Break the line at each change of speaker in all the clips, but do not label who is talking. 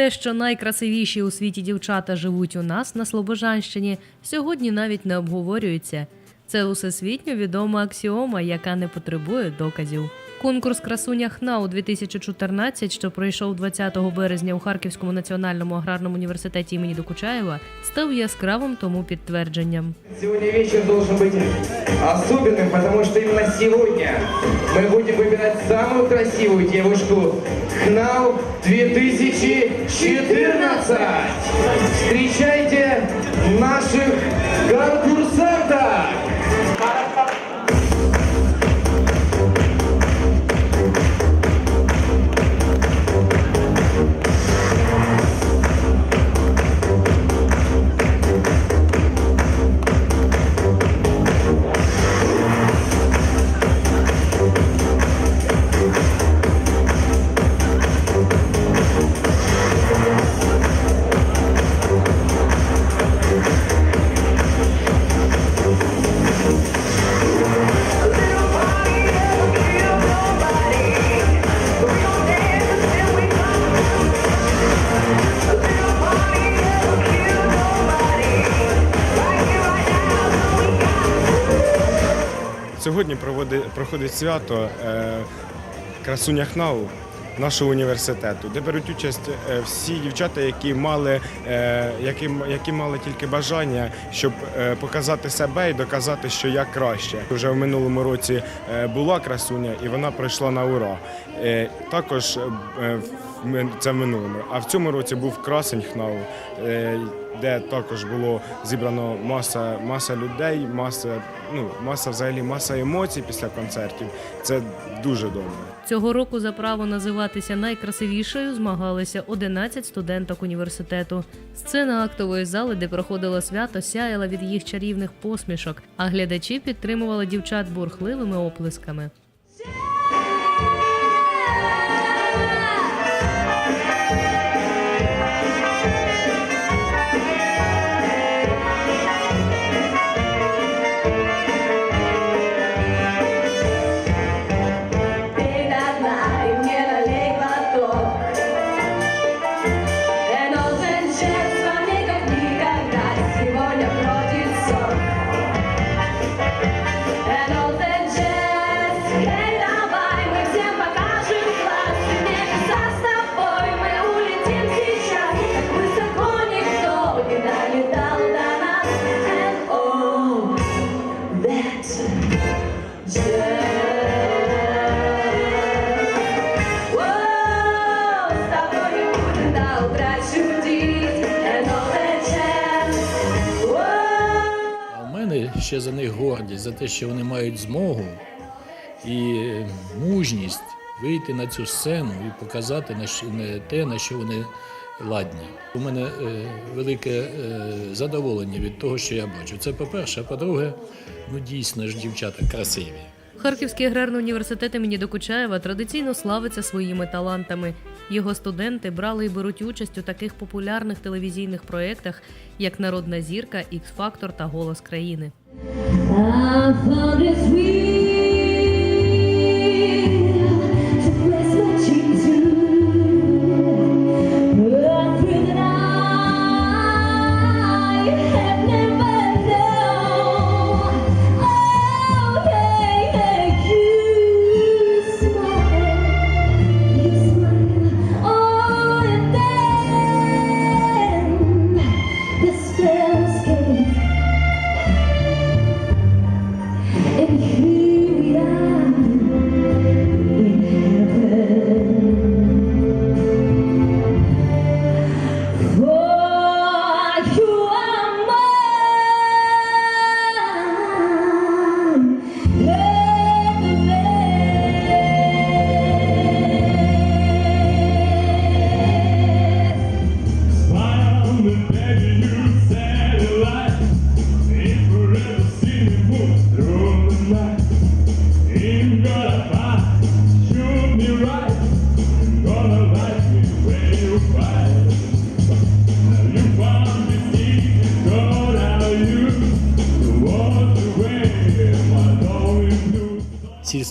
Те, що найкрасивіші у світі дівчата живуть у нас на Слобожанщині, сьогодні навіть не обговорюється. Це усесвітньо відома аксіома, яка не потребує доказів. Конкурс красуня ХНАУ 2014, що пройшов 20 березня у Харківському національному аграрному університеті імені Докучаєва, став яскравим тому підтвердженням.
Сегодня вечер должен быть особенным, потому что именно сегодня мы будем выбирать самую красивую девушку ХНАУ 2014. Встречайте наших
Сьогодні проходить свято е, красуня ХНАУ нашого університету, де беруть участь е, всі дівчата, які мали, е, які, які мали тільки бажання, щоб показати себе і доказати, що я краще. Вже в минулому році була красуня, і вона пройшла на ура. Також це в минулому. А в цьому році був красень ХНАУ. е, де також було зібрано маса, маса людей, маса, ну, маса взагалі маса емоцій після концертів. Це дуже добре.
Цього року за право називатися найкрасивішою змагалися 11 студенток університету. Сцена актової зали, де проходило свято, сяяла від їх чарівних посмішок, а глядачі підтримували дівчат бурхливими оплесками.
Ще за них гордість, за те, що вони мають змогу і мужність вийти на цю сцену і показати на те, на що вони ладні. У мене е, велике е, задоволення від того, що я бачу. Це по-перше, а по-друге, ну дійсно ж дівчата красиві.
Харківський аграрний університет імені Докучаєва традиційно славиться своїми талантами. Його студенти брали і беруть участь у таких популярних телевізійних проєктах, як Народна зірка, Ікс-Фактор та Голос країни.
I found it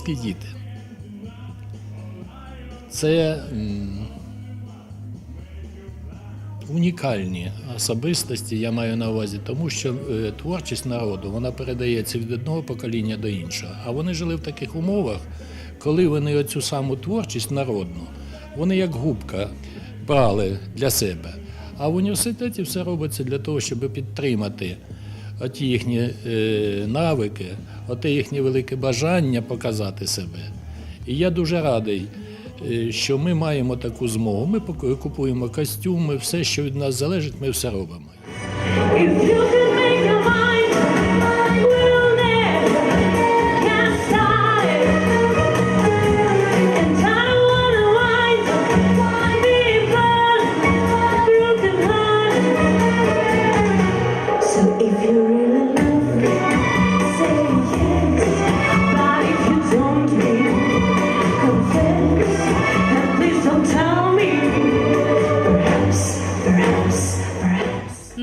Сільські діти. Це унікальні особистості, я маю на увазі, тому що е, творчість народу вона передається від одного покоління до іншого. А вони жили в таких умовах, коли вони оцю саму творчість народну, вони як губка брали для себе. А в університеті все робиться для того, щоб підтримати оті їхні е, навики, оте їхнє велике бажання показати себе. І я дуже радий, е, що ми маємо таку змогу. Ми купуємо костюми, все, що від нас залежить, ми все робимо.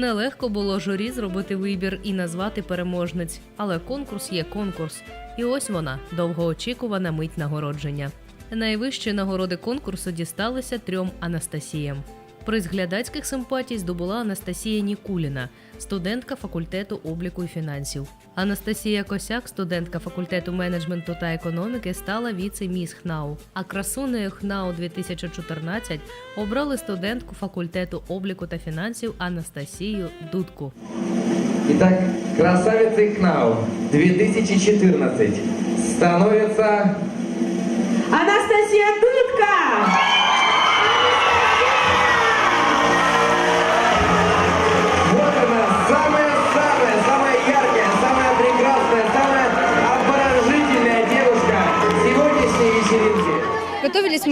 Нелегко було журі зробити вибір і назвати переможниць, але конкурс є конкурс. І ось вона довгоочікувана мить нагородження. Найвищі нагороди конкурсу дісталися трьом Анастасіям. Приз глядацьких симпатій здобула Анастасія Нікуліна, студентка факультету обліку і фінансів. Анастасія Косяк, студентка факультету менеджменту та економіки, стала віце-міс ХНАУ. А красунею ХНАУ 2014 обрали студентку факультету обліку та фінансів Анастасію Дудку.
Итак, красавицей КНАУ 2014 становится
Анастасия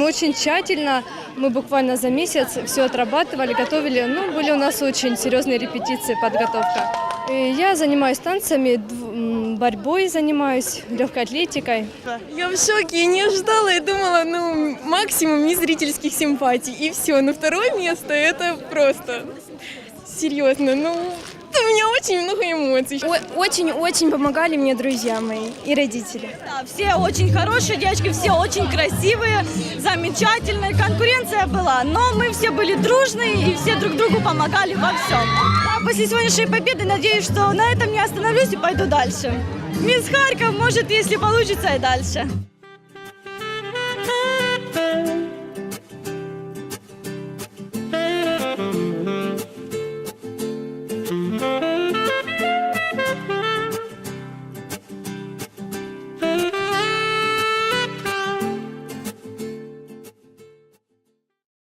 очень тщательно, мы буквально за месяц все отрабатывали, готовили, ну, были у нас очень серьезные репетиции, подготовка. И я занимаюсь танцами, дв- м, борьбой занимаюсь, легкой атлетикой.
Я в шоке, я не ожидала, я думала, ну, максимум не зрительских симпатий, и все. Но второе место, это просто серьезно, ну, у меня очень много эмоций.
Очень-очень помогали мне друзья мои и родители.
Да, все очень хорошие девочки, все очень красивые, замечательные. Конкуренция была, но мы все были дружные и все друг другу помогали во всем. А после сегодняшней победы надеюсь, что на этом не остановлюсь и пойду дальше. Мисс Харьков может, если получится, и дальше.